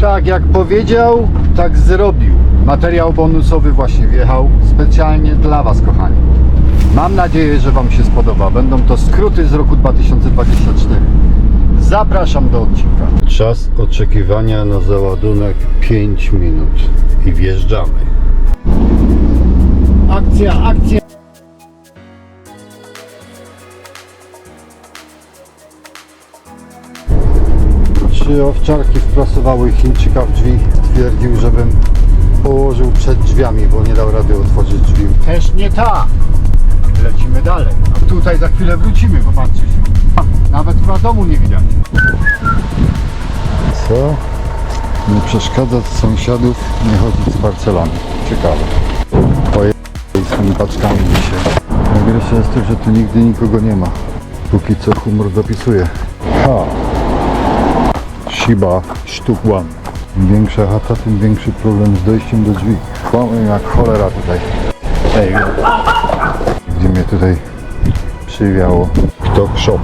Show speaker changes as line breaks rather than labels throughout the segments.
Tak jak powiedział, tak zrobił. Materiał bonusowy właśnie wjechał specjalnie dla Was, kochani. Mam nadzieję, że Wam się spodoba. Będą to skróty z roku 2024. Zapraszam do odcinka. Czas oczekiwania na załadunek 5 minut i wjeżdżamy. Akcja, akcja! Trzy owczarki wprasowały Chińczyka w drzwi. Twierdził, żebym położył przed drzwiami, bo nie dał rady otworzyć drzwi. Też nie ta! Lecimy dalej. A tutaj za chwilę wrócimy, popatrzcie się. Nawet chyba domu nie widać. Co? Nie przeszkadzać sąsiadów, nie chodzić z Barcelony. Ciekawe. Poje z tymi paczkami dzisiaj. Najgorsze jest to, że tu nigdy nikogo nie ma. Póki co humor dopisuje. Ha! Shiba sztuk one. Im większa chata, tym większy problem z dojściem do drzwi. Kłamę jak cholera tutaj. Ej, gdzie mnie tutaj przywiało. Kto shop.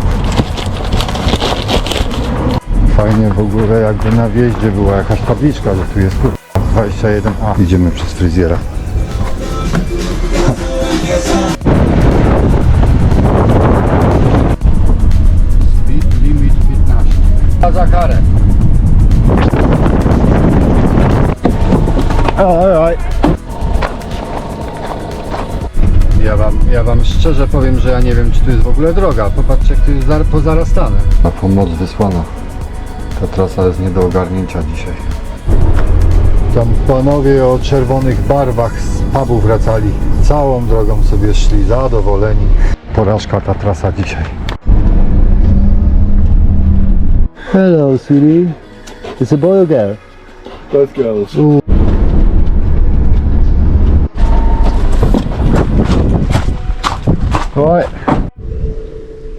Fajnie w ogóle jakby na wjeździe była jakaś tabliczka, że tu jest kurwa 21A. Idziemy przez fryzjera. Ja wam, ja wam szczerze powiem, że ja nie wiem, czy tu jest w ogóle droga. Popatrzcie, jak tu jest zar- pozarastane. Na pomoc wysłana. Ta trasa jest nie do ogarnięcia dzisiaj. Tam panowie o czerwonych barwach z pubu wracali. Całą drogą sobie szli zadowoleni. Porażka ta trasa dzisiaj.
Hello, sweetie. It's a boy or girl?
Both girls.
Oj.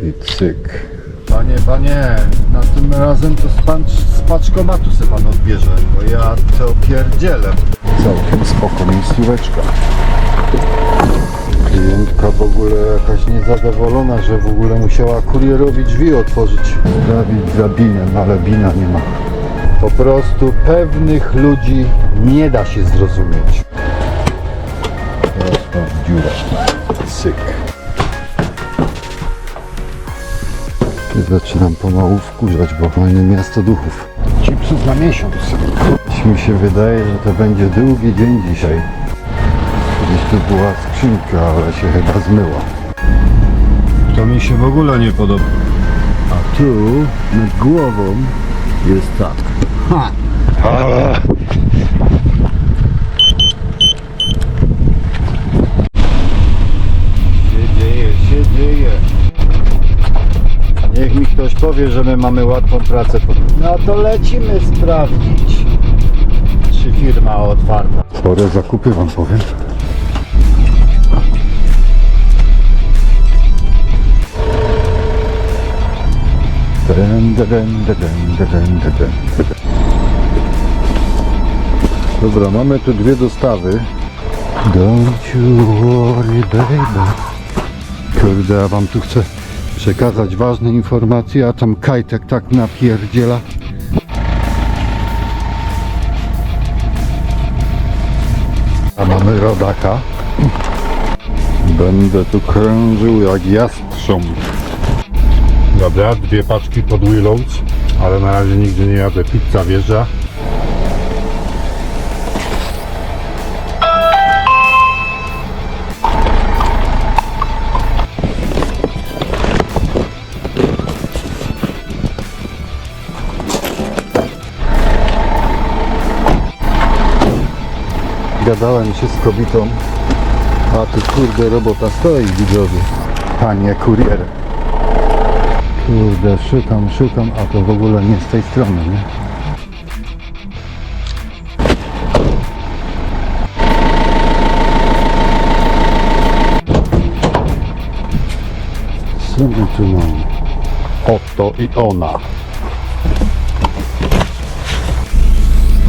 I cyk. Panie, panie, na tym razem to z, pan, z paczkomatu se pan odbierze, bo ja to pierdzielę. Całkiem spoko miejscóweczka. Klientka w ogóle jakaś niezadowolona, że w ogóle musiała kurierowi drzwi otworzyć. Sprawić za binem, ale bina nie ma. Po prostu pewnych ludzi nie da się zrozumieć. Teraz mam dziurę. Cyk. Zaczynam pomału wkurzać, bo fajne miasto duchów. Chipsów na miesiąc. Mi się wydaje, że to będzie długi dzień dzisiaj. Kiedyś tu była skrzynka, ale się chyba zmyła. To mi się w ogóle nie podoba. A tu nad głową jest tak. Ha! Się dzieje, się dzieje. Niech mi ktoś powie, że my mamy łatwą pracę. No to lecimy sprawdzić, czy firma otwarta. Spore zakupy wam powiem. Dobra, mamy tu dwie dostawy. Don't you worry, baby. Kurde, ja wam tu chcę przekazać ważne informacje, a tam Kajtek tak napierdziela. A mamy rodaka. Będę tu krążył jak jastrząb.
Dobra, dwie paczki pod Willows, ale na razie nigdzie nie jadę. Pizza wjeżdża.
Gadałem się z kobietą, a tu kurde robota stoi widzowie. Panie kurier. Kurde, szukam, szukam, a to w ogóle nie z tej strony, nie? Co my tu mamy? Oto i ona.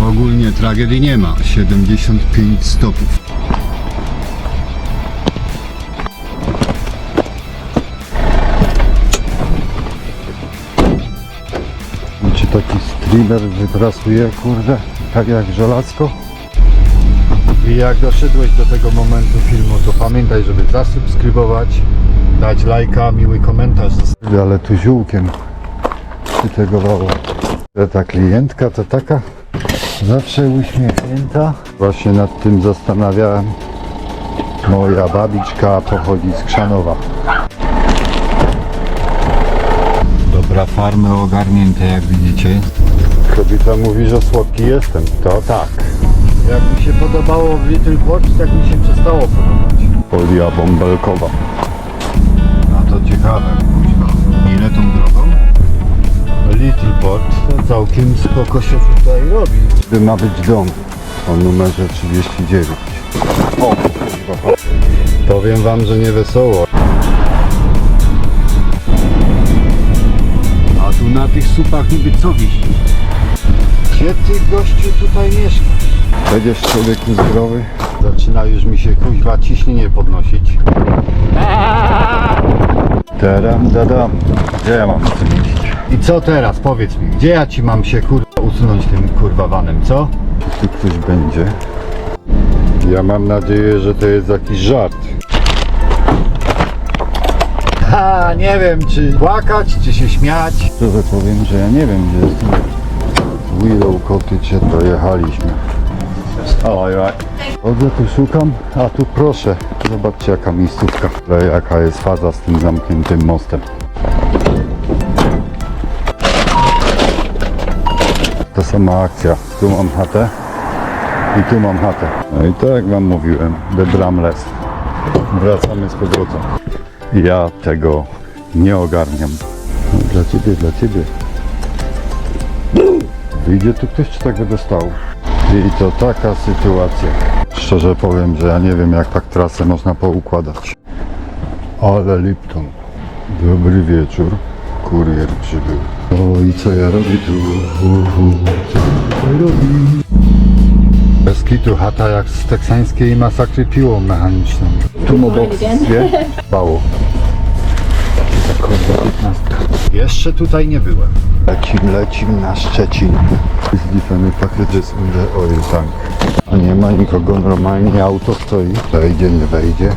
Ogólnie tragedii nie ma. 75 stopów. Czy taki Streamer wyprasuje, kurde, tak jak żelazko. I jak doszedłeś do tego momentu filmu, to pamiętaj, żeby zasubskrybować, dać lajka, miły komentarz. Ale tu ziółkiem przytegowało. Ta klientka to taka zawsze uśmiechnięta. Właśnie nad tym zastanawiałem. Moja babiczka pochodzi z Krzanowa. Dobra, farmy ogarnięte jak widzicie. Kobieta mówi, że słodki jestem. To tak. Jak mi się podobało w Little Port, tak mi się przestało podobać. Folia bąbelkowa. A to ciekawe. Ile tą drogą? Little Port to całkiem spoko się tutaj robi. Tu ma być dom o numerze 39. O. Powiem wam, że nie wesoło. A tu na tych supach niby co wisi? Gdzie ty gościu tutaj mieszkasz? Będziesz człowieku zdrowy? Zaczyna już mi się kuźwa ciśnienie podnosić. Tadam, dadam. Gdzie ja mam z tym? I co teraz? Powiedz mi, gdzie ja ci mam się kurwa usunąć tym kurwa vanem, co? Czy tu ktoś będzie? Ja mam nadzieję, że to jest jakiś żart. Ha, nie wiem, czy płakać, czy się śmiać. Szczerze powiem, że ja nie wiem, gdzie jestem. Willow Cottage dojechaliśmy. Oj, oj. Chodzę tu szukam, a tu proszę. Zobaczcie jaka miejscówka. Jaka jest faza z tym zamkniętym mostem. Ta sama akcja. Tu mam chatę i tu mam chatę. No i tak jak wam mówiłem, The Bramless. Wracamy z powrotem. Ja tego nie ogarniam. No, Dla ciebie, dla ciebie. Wyjdzie tu ktoś, czy tak będę stał? I to taka sytuacja. Szczerze powiem, że ja nie wiem, jak tak trasę można poukładać. Ale Lipton. Dobry wieczór. Kurier przybył. O i co ja robię tu? Co ja tutaj robię? Bez kitu chata jak z teksańskiej masakry piłą mechaniczną. Tu box, wie? Bało. Kurwa, 15. Jeszcze tutaj nie byłem. Lecim, lecim na Szczecin. Zliczony packages in the oil tank. A nie ma nikogo, normalnie auto stoi. Wejdzie, nie wejdzie.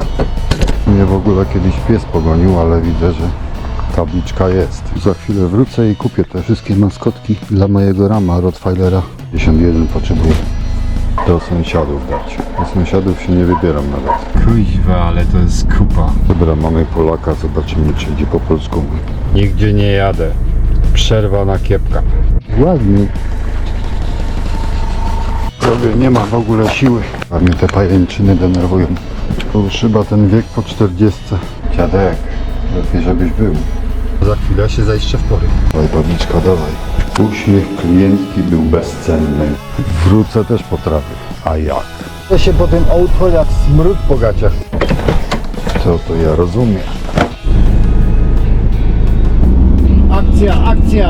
Mnie w ogóle kiedyś pies pogonił, ale widzę, że tabliczka jest. Za chwilę wrócę i kupię te wszystkie maskotki dla mojego rama Rottweilera. 51 potrzebuję do sąsiadów dać. Do sąsiadów się nie wybieram nawet. Kuźwa, ale to jest kupa. Dobra, mamy Polaka, zobaczymy czy idzie po polsku. Nigdzie nie jadę. Przerwa na kiepka. Ładnie. Prawie nie ma w ogóle siły. A mnie te pajęczyny denerwują. To już chyba ten wiek po 40. Dziadek, lepiej żebyś był. Za chwilę się zajście w pory. Dawaj babiczka, dawaj. Uśmiech klientki był bezcenny. Wrócę też po trawy. A jak? Ja się potem auto jak smród po gaciach. Co to ja rozumiem. Akcja, akcja!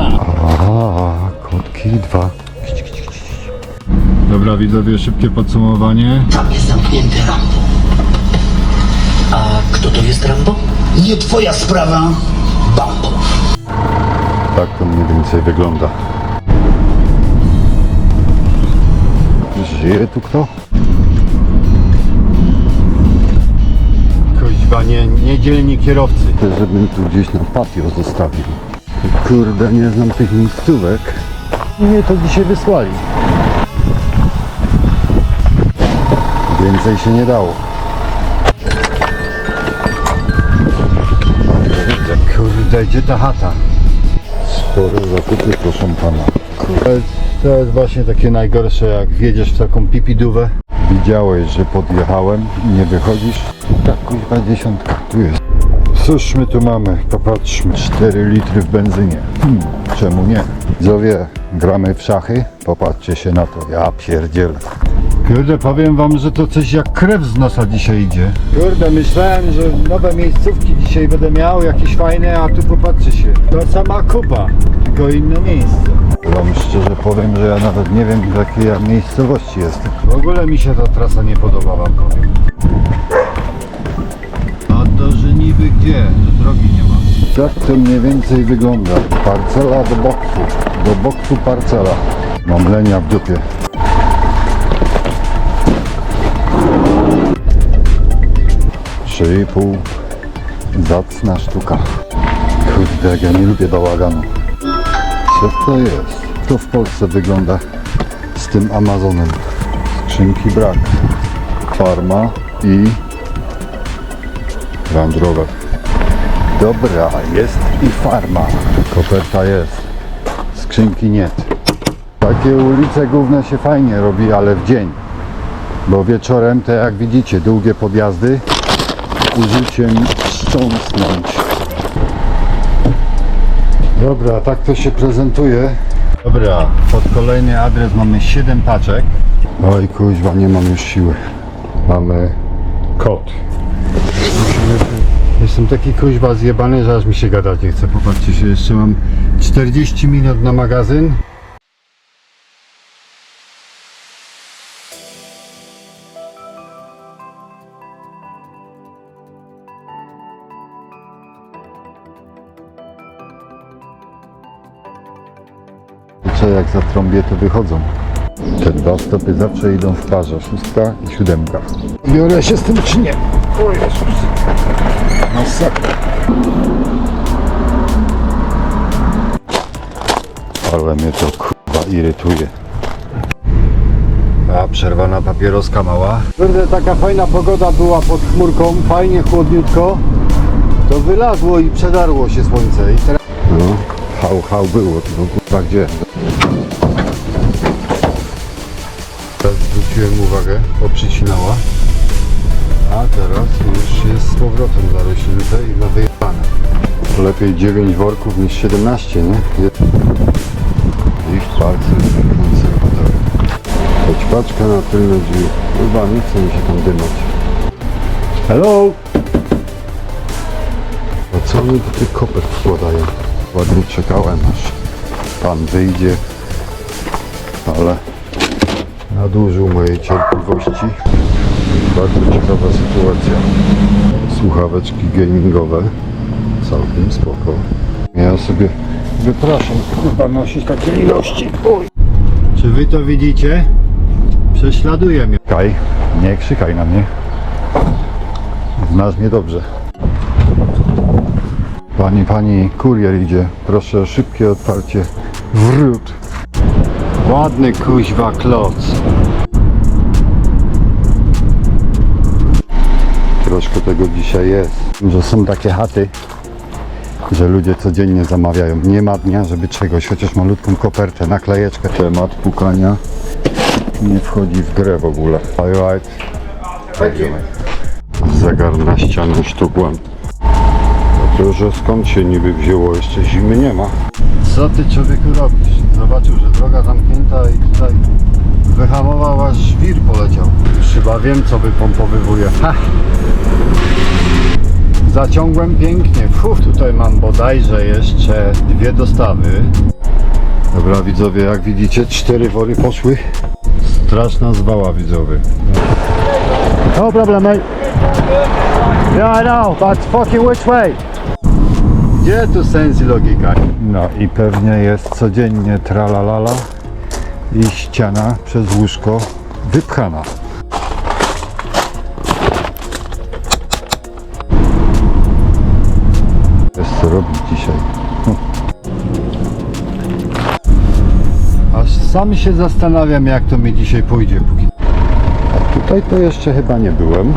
A, kotki dwa. Dobra widzowie, szybkie podsumowanie.
Tam jest zamknięty Rambo. A kto to jest Rambo? Nie twoja sprawa.
Tak to mniej więcej wygląda. Żyje tu kto? Kuźwa, nie, niedzielni kierowcy. Chcę, żebym tu gdzieś na patio zostawił. Kurde, nie znam tych miejscówek. Mnie to dzisiaj wysłali. Więcej się nie dało. Kurde, gdzie ta chata? Spore zakupy, proszę pana. Kurde, to jest właśnie takie najgorsze, jak wjedziesz w taką pipidówę. Widziałeś, że podjechałem i nie wychodzisz? Tak, kuźwa dziesiątka. Tu jest. Cóż my tu mamy? Popatrzmy. 4 litry w benzynie. Hmm, czemu nie? Widzowie, gramy w szachy? Popatrzcie się na to. Ja pierdzielę. Kurde, powiem wam, że to coś jak krew z nosa dzisiaj idzie. Kurde, myślałem, że nowe miejscówki dzisiaj będę miał, jakieś fajne, a tu popatrzcie się. To sama kupa, tylko inne miejsce. Wam szczerze powiem, że ja nawet nie wiem w jakiej ja miejscowości jestem. W ogóle mi się ta trasa nie podoba, wam powiem. No to, że niby gdzie, że drogi nie ma. Tak to mniej więcej wygląda. Parcela do boksu. Do boksu parcela. Mam lenia w dupie. Trzy i pół. Zacna sztuka. Kurde, jak ja nie lubię bałaganu. Co to jest? To w Polsce wygląda z tym Amazonem. Skrzynki brak. Farma i Range Rover. Dobra, jest i farma. Koperta jest. Skrzynki nie. Takie ulice główne się fajnie robi, ale w dzień. Bo wieczorem te jak widzicie, długie podjazdy użyciem wstrząsnąć. Dobra, tak to się prezentuje. Dobra, pod kolejny adres mamy 7 paczek. Oj kuźwa, nie mam już siły. Mamy kod. Jestem taki kuźwa zjebany, że aż mi się gadać nie chce. Popatrzcie się, jeszcze mam 40 minut na magazyn. Zatrąbię to wychodzą. Te dwa stopy zawsze idą w parze, szóstka i siódemka. Biorę się z tym czy nie? O Jezus. Masakra. Ale mnie to kurwa irytuje. A przerwana papieroska mała. Kurde, taka fajna pogoda była pod chmurką, fajnie chłodniutko. To wylazło i przedarło się słońce. I teraz... No, hał, hał było, tylko kurwa gdzie? Zwróciłem uwagę, poprzycinała. A teraz już jest z powrotem zarośnięte i na wyjebane. Lepiej 9 worków niż 17, nie? I w palce konserwatory. Choć paczka na tylne drzwi. Chyba nie chce mi się tam dymać. Hello! A co oni do tych kopert wkładają? Ładnie czekałem aż pan wyjdzie, ale nadużył mojej cierpliwości. Bardzo ciekawa sytuacja. Słuchaweczki gamingowe. Całkiem spoko. Ja sobie wypraszam, chyba nosić takie ilości. Oj. Czy wy to widzicie? Prześladuje mnie. Kaj, nie krzykaj na mnie. Znasz mnie dobrze. Pani, pani, kurier idzie. Proszę o szybkie otwarcie wrót. Ładny kuźwa kloc. Troszkę tego dzisiaj jest. Że są takie chaty, że ludzie codziennie zamawiają. Nie ma dnia, żeby czegoś, chociaż malutką kopertę, naklejeczkę. Temat pukania nie wchodzi w grę w ogóle. Alright. Zegar na ścianę sztukłem. To, że skąd się niby wzięło, jeszcze zimy nie ma. Co ty człowieku robisz? Zobaczył, że droga zamknięta i tutaj wyhamował, aż żwir poleciał. Już chyba wiem, co wypompowywuje. Ha! Zaciągłem pięknie. Fuf, tutaj mam bodajże jeszcze dwie dostawy. Dobra widzowie, jak widzicie, cztery wory poszły. Straszna zwała widzowie. No problem, mate. Yeah, I know, but fucking which way? Gdzie tu sens i logika? No i pewnie jest codziennie tralalala i ściana przez łóżko wypchana. Jest co robić dzisiaj. Aż sam się zastanawiam jak to mi dzisiaj pójdzie. A tutaj to jeszcze chyba nie byłem.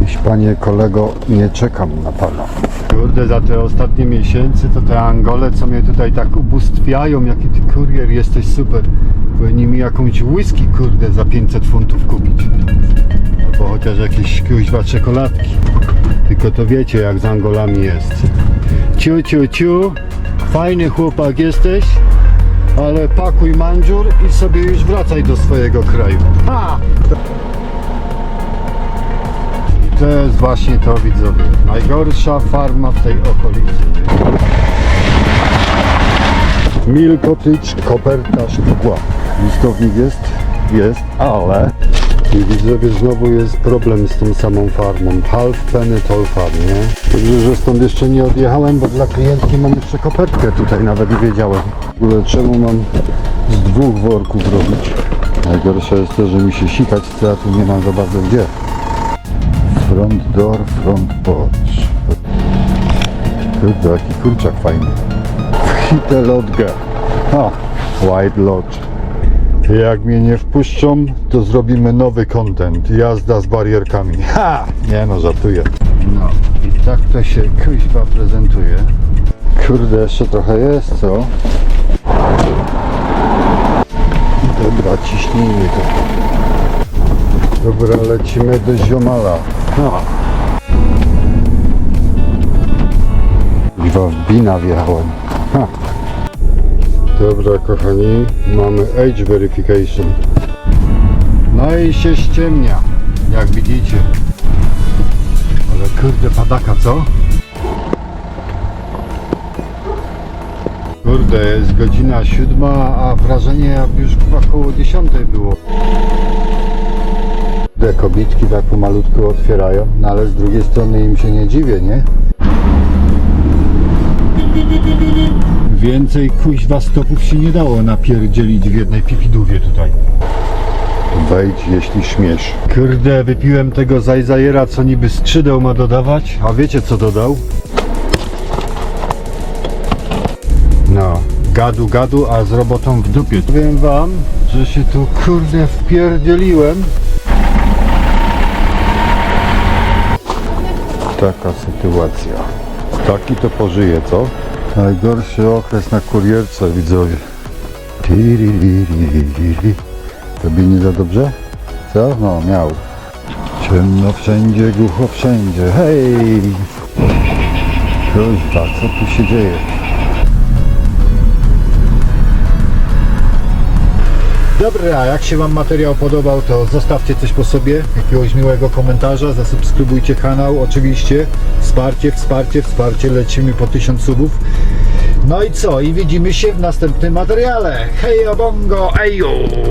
Dziś, panie kolego, nie czekam na pana. Kurde, za te ostatnie miesiące to te Angole, co mnie tutaj tak ubóstwiają, jaki ty kurier jesteś super. Powinni mi jakąś whisky, kurde, za 500 funtów kupić. Albo chociaż jakieś kuźwa czekoladki. Tylko to wiecie, jak z Angolami jest. Ciu, ciu, ciu, fajny chłopak jesteś, ale pakuj mandziur i sobie już wracaj do swojego kraju. Ha! Jest właśnie to widzowie. Najgorsza farma w tej okolicy. Milkotycz, koperta, szkła. Listownik jest? Jest, ale I widzowie, znowu jest problem z tą samą farmą. Half penny toll farm, nie? Dobrze, że stąd jeszcze nie odjechałem, bo dla klientki mam jeszcze kopertkę tutaj, nawet nie wiedziałem. W ogóle czemu mam z dwóch worków robić? Najgorsze jest to, że mi się sikać tu nie mam za bardzo gdzie. Front door, front porch. Kurde, jaki kurczak fajny. Hite lodge. Ha, White Lodge. Jak mnie nie wpuszczą, to zrobimy nowy content. Jazda z barierkami. Ha! Nie no, żartuję. No i tak to się kuźwa prezentuje. Kurde, jeszcze trochę jest, co? Dobra, ciśnijmy to. Dobra, lecimy do ziomala. Ha. Kuźwa, w bina wjechałem. Ha. Dobra, kochani, mamy age verification. No i się ściemnia, jak widzicie. Ale kurde, padaka, co? Kurde, jest godzina siódma, a wrażenie jak już chyba koło dziesiątej było. Te kobitki tak pomalutku otwierają, no ale z drugiej strony im się nie dziwię, nie? Więcej kuźwa stopów się nie dało napierdzielić w jednej pipidówie tutaj. Wejdź, jeśli śmiesz. Kurde, wypiłem tego zajzajera, co niby skrzydeł ma dodawać. A wiecie co dodał? No, gadu gadu, a z robotą w dupie. Powiem wam, że się tu kurde wpierdzieliłem. Taka sytuacja. Taki to pożyje, co? Najgorszy okres na kurierce, widzowie. Tobie nie za dobrze? Co? No, miał. Ciemno wszędzie, głucho wszędzie. Hej! Kuźwa, co tu się dzieje? Dobra, jak się Wam materiał podobał, to zostawcie coś po sobie, jakiegoś miłego komentarza, zasubskrybujcie kanał, oczywiście. Wsparcie, wsparcie, wsparcie, lecimy po 1000 subów. No i co? I widzimy się w następnym materiale. Hej, obongo, ejo!